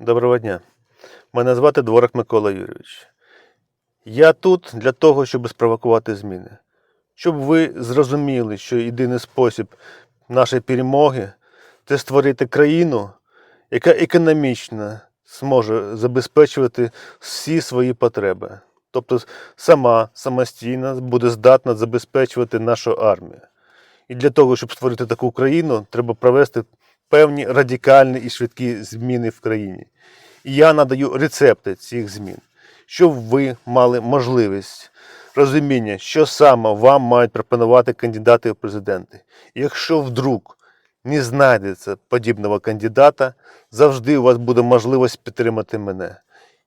Доброго дня. Мене звати Дворик Микола Юрійович. Я тут для того, щоб спровокувати зміни. Щоб ви зрозуміли, що єдиний спосіб нашої перемоги це створити країну, яка економічно зможе забезпечувати всі свої потреби. Тобто сама самостійно буде здатна забезпечувати нашу армію. І для того, щоб створити таку країну, треба провести певні радикальні і швидкі зміни в країні. І я надаю рецепти цих змін, щоб ви мали можливість розуміння, що саме вам мають пропонувати кандидати в президенти. Якщо вдруг не знайдеться подібного кандидата, завжди у вас буде можливість підтримати мене.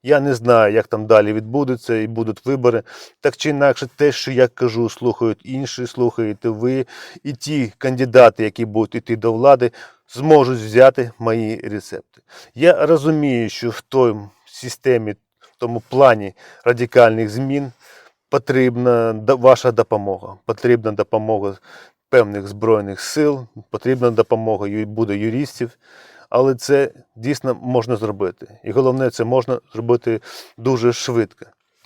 Я не знаю, як там далі відбудеться і будуть вибори. Так чи інакше, те, що я кажу, слухають інші, слухаєте ви, і ті кандидати, які будуть йти до влади, зможуть взяти мої рецепти. Я розумію, що в той системі, в тому плані радикальних змін потрібна ваша допомога. Потрібна допомога певних збройних сил, потрібна допомога буде юристів. Але це дійсно можна зробити. І головне, це можна зробити дуже швидко.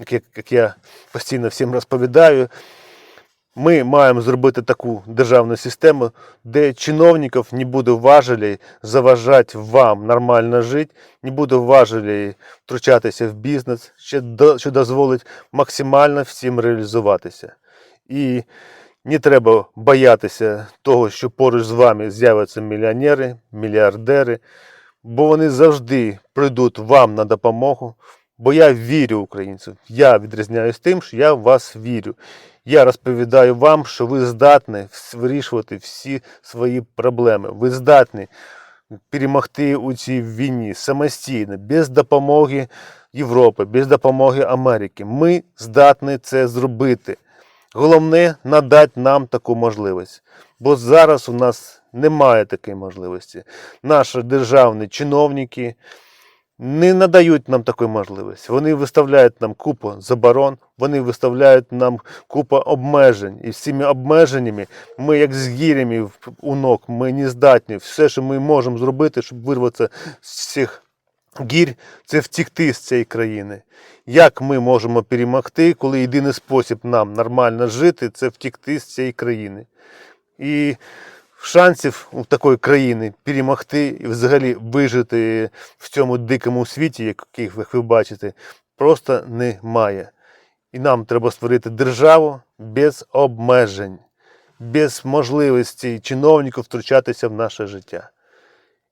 Як, я постійно всім розповідаю, ми маємо зробити таку державну систему, де чиновників не буде важелей заважати вам нормально жити, не буде важелей втручатися в бізнес, що дозволить максимально всім реалізуватися. І не треба боятися того, що поруч з вами з'являться мільйонери, мільярдери, бо вони завжди прийдуть вам на допомогу. Бо я вірю українцям. Я відрізняюсь тим, що я в вас вірю. Я розповідаю вам, що ви здатні вирішувати всі свої проблеми. Ви здатні перемогти у цій війні самостійно, без допомоги Європи, без допомоги Америки. Ми здатні це зробити. Головне надати нам таку можливість. Бо зараз у нас немає такої можливості. Наші державні чиновники не надають нам такої можливості. Вони виставляють нам купу заборон, вони виставляють нам купу обмежень. І з цими обмеженнями ми, як з гірями у ног, ми не здатні. Все, що ми можемо зробити, щоб вирватися з цих гір, це втікти з цієї країни. Як ми можемо перемогти, коли єдиний спосіб нам нормально жити це втікти з цієї країни. І шансів у такої країни перемогти і взагалі вижити в цьому дикому світі, який як ви бачите, просто немає. І нам треба створити державу без обмежень, без можливості чиновників втручатися в наше життя.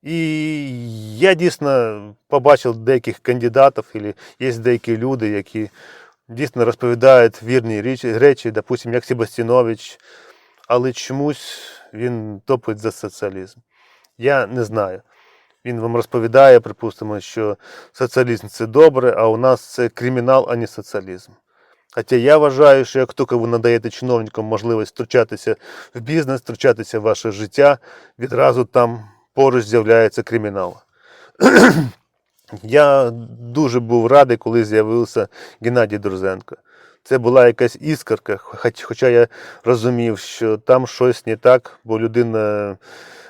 І я дійсно побачив деяких кандидатів, і є деякі люди, які дійсно розповідають вірні речі, речі, допустим, як Себастінович, але чомусь він топить за соціалізм. Я не знаю. Він вам розповідає, припустимо, що соціалізм це добре, а у нас це кримінал, а не соціалізм. Хоча я вважаю, що як тільки ви надаєте чиновникам можливість втручатися в бізнес, втручатися в ваше життя, відразу там поруч з'являється кримінал. Я дуже був радий, коли з'явився Геннадій Друзенко. Це була якась іскорка, хоч- хоча я розумів, що там щось не так, бо людина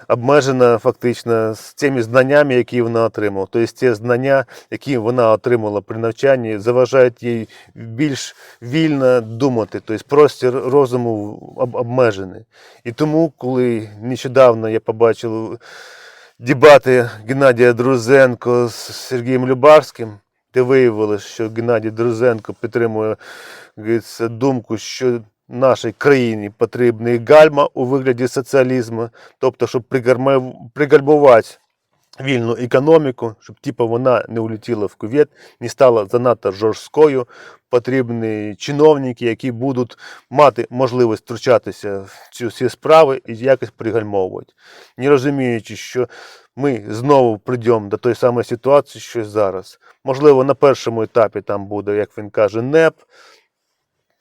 обмежена фактично з тими знаннями, які вона отримала. Тобто ті знання, які вона отримала при навчанні, заважають їй більш вільно думати. Тобто простір розуму обмежений. І тому, коли нещодавно я побачив дебати Геннадія Друзенко з Сергієм Любарським, де виявилось, що Геннадій Друзенко підтримує думку, що нашій країні потрібний гальма у вигляді соціалізму, тобто, щоб пригальмувати вільну економіку, щоб типу, вона не улетіла в кувет, не стала занадто жорсткою. Потрібні чиновники, які будуть мати можливість втручатися в ці всі справи і якось пригальмовувати, не розуміючи, що ми знову прийдемо до тої самої ситуації, що зараз. Можливо, на першому етапі там буде, як він каже, НЕП.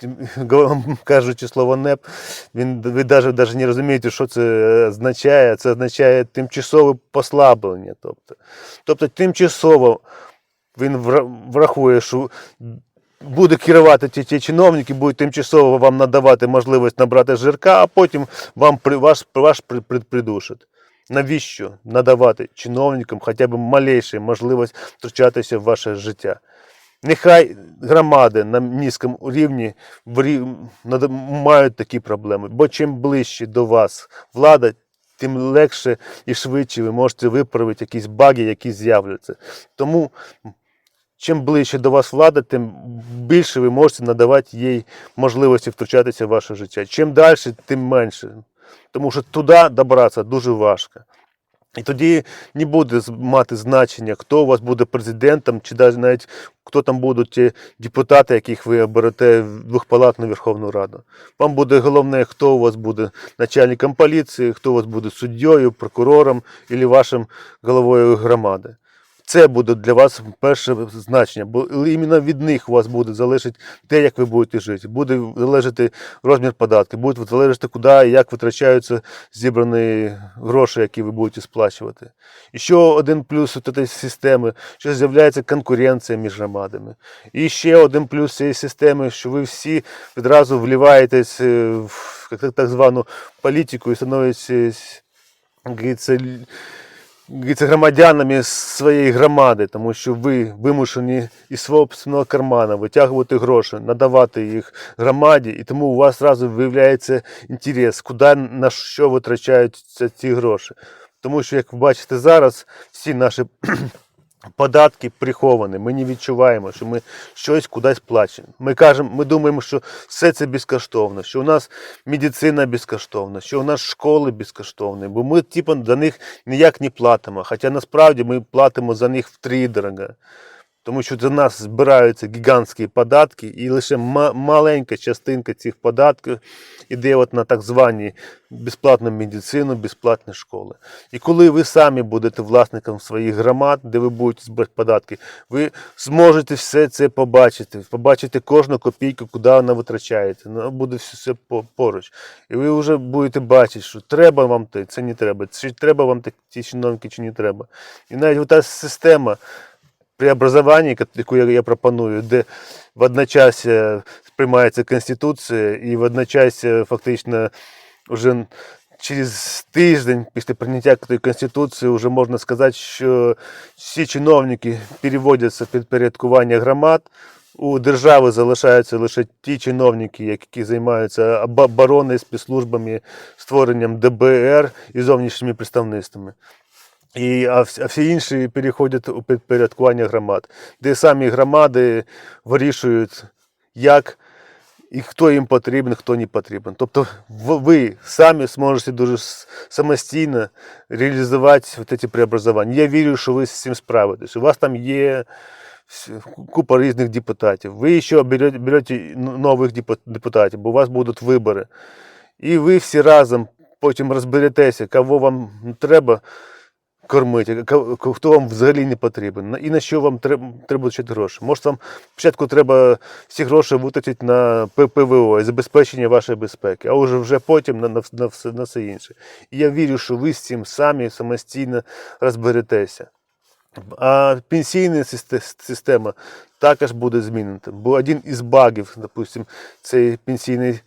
Кажучи слово НЕП, він, ви навіть, навіть не розумієте, що це означає. Це означає тимчасове послаблення. Тобто, тобто тимчасово він врахує, що буде керувати ті, ті чиновники, будуть тимчасово вам надавати можливість набрати жирка, а потім вам ваш, ваш при, при, придушить. Навіщо надавати чиновникам хоча б малейшу можливість втручатися в ваше життя? Нехай громади на низькому рівні мають такі проблеми, бо чим ближче до вас влада, тим легше і швидше ви можете виправити якісь баги, які з'являться. Тому чим ближче до вас влада, тим більше ви можете надавати їй можливості втручатися в ваше життя. Чим далі, тим менше. Тому що туди добратися дуже важко. І тоді не буде мати значення, хто у вас буде президентом, чи навіть хто там будуть ті депутати, яких ви оберете в двохпалатну Верховну Раду. Вам буде головне, хто у вас буде начальником поліції, хто у вас буде суддєю, прокурором або вашим головою громади. Це буде для вас перше значення, бо іменно від них у вас буде залежати те, як ви будете жити. Буде залежати розмір податків, буде залежати, куди і як витрачаються зібрані гроші, які ви будете сплачувати. І ще один плюс цієї системи, що з'являється конкуренція між громадами. І ще один плюс цієї системи, що ви всі відразу вливаєтесь е, в так звану політику і становитесь громадянами своєї громади, тому що ви вимушені із свого собственного кармана витягувати гроші, надавати їх громаді, і тому у вас одразу виявляється інтерес, куди на що витрачаються ці гроші. Тому що, як ви бачите зараз, всі наші податки приховані. Ми не відчуваємо, що ми щось кудись плачемо. Ми кажемо, ми думаємо, що все це безкоштовно, що у нас медицина безкоштовна, що у нас школи безкоштовні, бо ми типу, за них ніяк не платимо. Хоча насправді ми платимо за них втридорога. Тому що за нас збираються гігантські податки, і лише ма- маленька частинка цих податків іде от на так звані безплатну медицину, безплатні школи. І коли ви самі будете власником своїх громад, де ви будете збирати податки, ви зможете все це побачити, побачити кожну копійку, куди вона витрачається. Ну, буде все, поруч. І ви вже будете бачити, що треба вам те, це не треба, чи треба вам ті- чиновники, чи не треба. І навіть та система преобразування, яка- яку я, пропоную, де водночас приймається Конституція і водночас фактично вже через тиждень після прийняття Конституції вже можна сказати, що всі чиновники переводяться під порядкування громад. У держави залишаються лише ті чиновники, які займаються об- обороною, спецслужбами, створенням ДБР і зовнішніми представництвами. І, а, всі інші переходять у підпорядкування громад, де самі громади вирішують, як і хто їм потрібен, хто не потрібен. Тобто ви самі зможете дуже самостійно реалізувати ці преобразування. Я вірю, що ви з цим справитесь. У вас там є купа різних депутатів. Ви ще берете нових депутатів, бо у вас будуть вибори. І ви всі разом потім розберетеся, кого вам треба кормити, хто вам взагалі не потрібен, і на що вам треба, вчити гроші. Може, вам спочатку треба всі гроші витратити на П- ПВО і забезпечення вашої безпеки, а вже, вже потім на, на, на, все, на все інше. І я вірю, що ви з цим самі самостійно розберетеся. А пенсійна система також буде змінена. Бо один із багів, допустим, цей пенсійний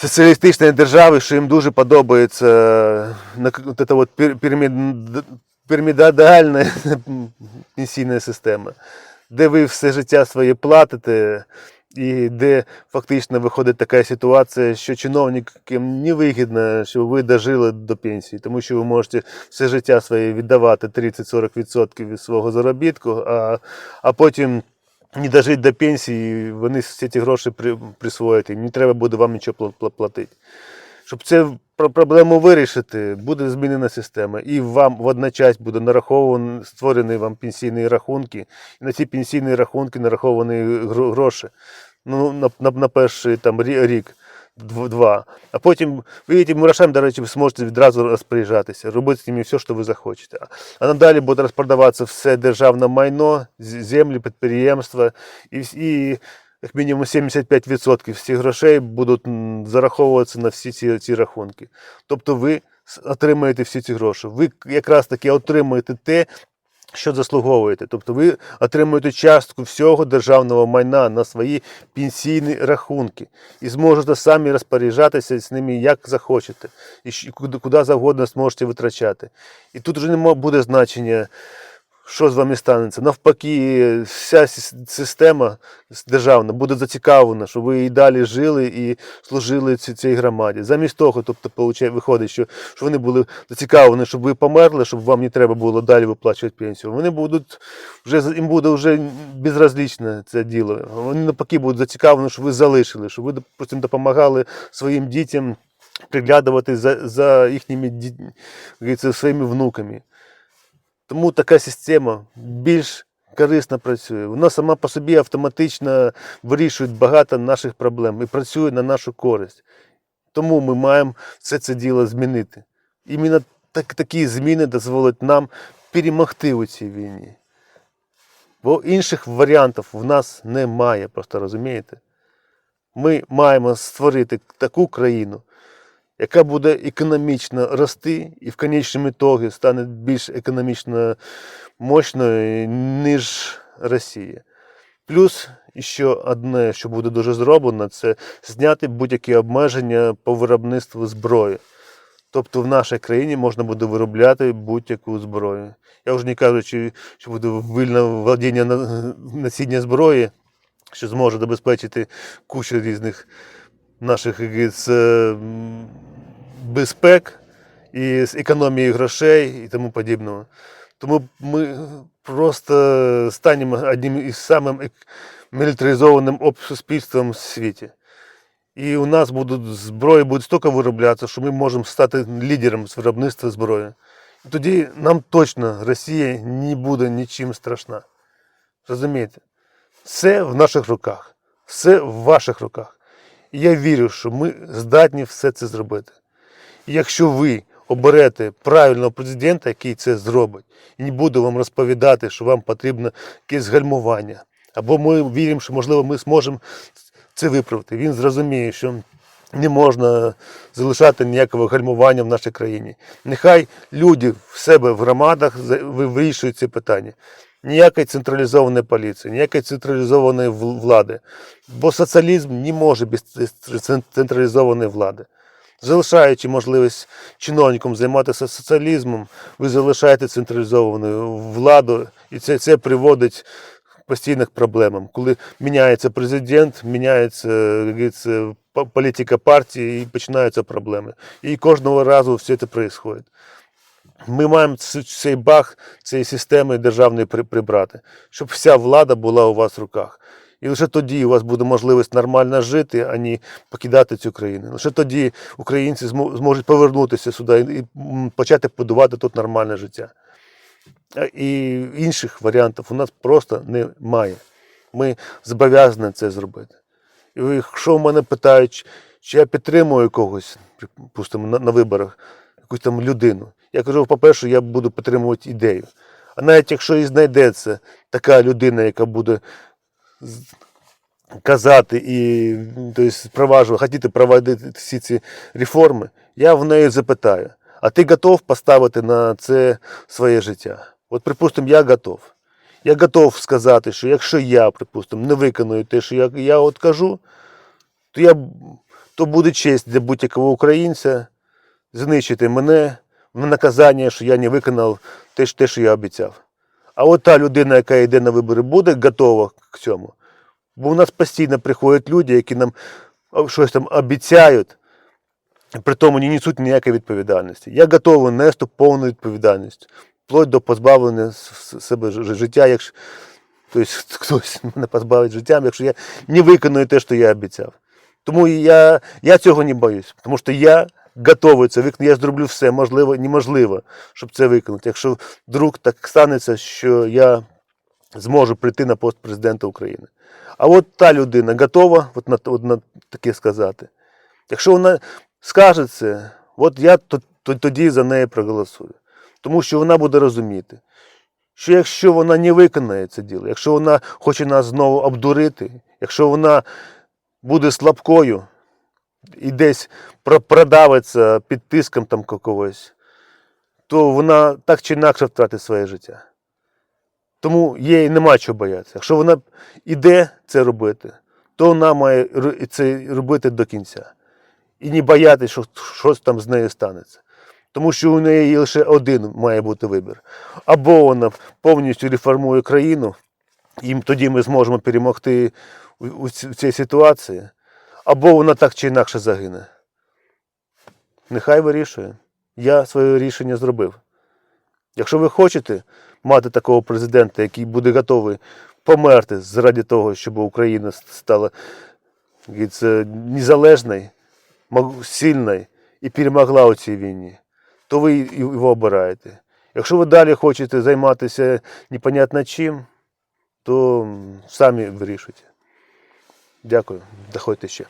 соціалістичної держави, що їм дуже подобається на- от от пір- пірамідальна пенсійна система, де ви все життя своє платите, і де фактично виходить така ситуація, що чиновникам невигідно, що ви дожили до пенсії, тому що ви можете все життя своє віддавати 30-40% від свого заробітку, а, а потім не дожить до пенсії, вони всі ці гроші присвоїть, і не треба буде вам нічого пла- пла- платити. Щоб цю проблему вирішити, буде змінена система, і вам водночас буде нараховані, створені вам пенсійні рахунки, і на ці пенсійні рахунки нараховані гроші. Ну, на, на, на перший там, рік, два. А потім ви цими грошами, до речі, зможете відразу розпоряджатися, робити з ними все, що ви захочете. А надалі буде розпродаватися все державне майно, землі, підприємства, і, і як мінімум 75% всіх грошей будуть зараховуватися на всі ці, ці рахунки. Тобто ви отримаєте всі ці гроші. Ви якраз таки отримуєте те, що заслуговуєте. Тобто ви отримуєте частку всього державного майна на свої пенсійні рахунки і зможете самі розпоряджатися з ними як захочете, і куди, завгодно зможете витрачати. І тут вже не буде значення, що з вами станеться. Навпаки, вся система державна буде зацікавлена, щоб ви і далі жили і служили ці- цій громаді. Замість того, тобто, виходить, що, що вони були зацікавлені, щоб ви померли, щоб вам не треба було далі виплачувати пенсію. Вони будуть вже їм буде вже безразлічне це діло. Вони навпаки будуть зацікавлені, щоб ви залишили, щоб ви допустим, допомагали своїм дітям приглядувати за, за їхніми своїми внуками. Тому така система більш корисно працює. Вона сама по собі автоматично вирішує багато наших проблем і працює на нашу користь. Тому ми маємо все це діло змінити. Іменно так, такі зміни дозволять нам перемогти у цій війні. Бо інших варіантів в нас немає, просто розумієте? Ми маємо створити таку країну, яка буде економічно рости і в конечному ітогі стане більш економічно мощною, ніж Росія. Плюс ще одне, що буде дуже зроблено, це зняти будь-які обмеження по виробництву зброї. Тобто в нашій країні можна буде виробляти будь-яку зброю. Я вже не кажучи, що буде вільне володіння насіння зброї, що зможе забезпечити кучу різних наших м, безпек і з економії грошей і тому подібного. Тому ми просто станемо одним із самим мілітаризованим суспільством в світі. І у нас будуть зброї буде стільки вироблятися, що ми можемо стати лідером з виробництва зброї. І тоді нам точно Росія не буде нічим страшна. Розумієте? Все в наших руках, все в ваших руках. Я вірю, що ми здатні все це зробити. І якщо ви оберете правильного президента, який це зробить, і не буде вам розповідати, що вам потрібно якесь гальмування, або ми віримо, що можливо ми зможемо це виправити. Він зрозуміє, що не можна залишати ніякого гальмування в нашій країні. Нехай люди в себе в громадах вирішують ці питання. Ніякої централізованої поліції, ніякої централізованої влади. Бо соціалізм не може без централізованої влади. Залишаючи можливість чиновникам займатися соціалізмом, ви залишаєте централізовану владу, і це, це приводить постійних проблемам. Коли міняється президент, міняється говориться, політика партії і починаються проблеми. І кожного разу все це відбувається. Ми маємо цей баг цієї системи державної прибрати, щоб вся влада була у вас в руках. І лише тоді у вас буде можливість нормально жити, а не покидати цю країну. Лише тоді українці зможуть повернутися сюди і почати будувати тут нормальне життя. І інших варіантів у нас просто немає. Ми зобов'язані це зробити. І якщо в мене питають, чи я підтримую когось, припустимо, на, на виборах, якусь там людину, я кажу, по-перше, я буду підтримувати ідею. А навіть якщо і знайдеться така людина, яка буде казати і тобто, хотіти проводити всі ці реформи, я в неї запитаю, а ти готов поставити на це своє життя? От, припустимо, я готов. Я готов сказати, що якщо я, припустимо, не виконую те, що я, я от кажу, то, я, то буде честь для будь-якого українця знищити мене наказання, що я не виконав те, те, що я обіцяв. А от та людина, яка йде на вибори, буде готова к цьому. Бо у нас постійно приходять люди, які нам щось там обіцяють, при тому не несуть ніякої відповідальності. Я готовий нести повну відповідальність, вплоть до позбавлення себе життя, якщо тобто, хтось мене позбавить життя, якщо я не виконую те, що я обіцяв. Тому я, я цього не боюсь, тому що я готовий це. Я зроблю все можливо, неможливо, щоб це виконати. Якщо вдруг так станеться, що я зможу прийти на пост президента України. А от та людина готова от на, от на таке сказати. Якщо вона скаже це, от я то- то- тоді за неї проголосую. Тому що вона буде розуміти, що якщо вона не виконає це діло, якщо вона хоче нас знову обдурити, якщо вона буде слабкою і десь продавиться під тиском там когось, то вона так чи інакше втратить своє життя. Тому їй нема чого боятися. Якщо вона іде це робити, то вона має це робити до кінця. І не боятися, що щось там з нею станеться. Тому що у неї лише один має бути вибір. Або вона повністю реформує країну, і тоді ми зможемо перемогти у, цій ситуації, або вона так чи інакше загине. Нехай вирішує. Я своє рішення зробив. Якщо ви хочете мати такого президента, який буде готовий померти заради того, щоб Україна стала незалежною, сильною і перемогла у цій війні, то ви його обираєте. Якщо ви далі хочете займатися непонятно чим, то самі вирішуйте. Дякую. Доходьте ще.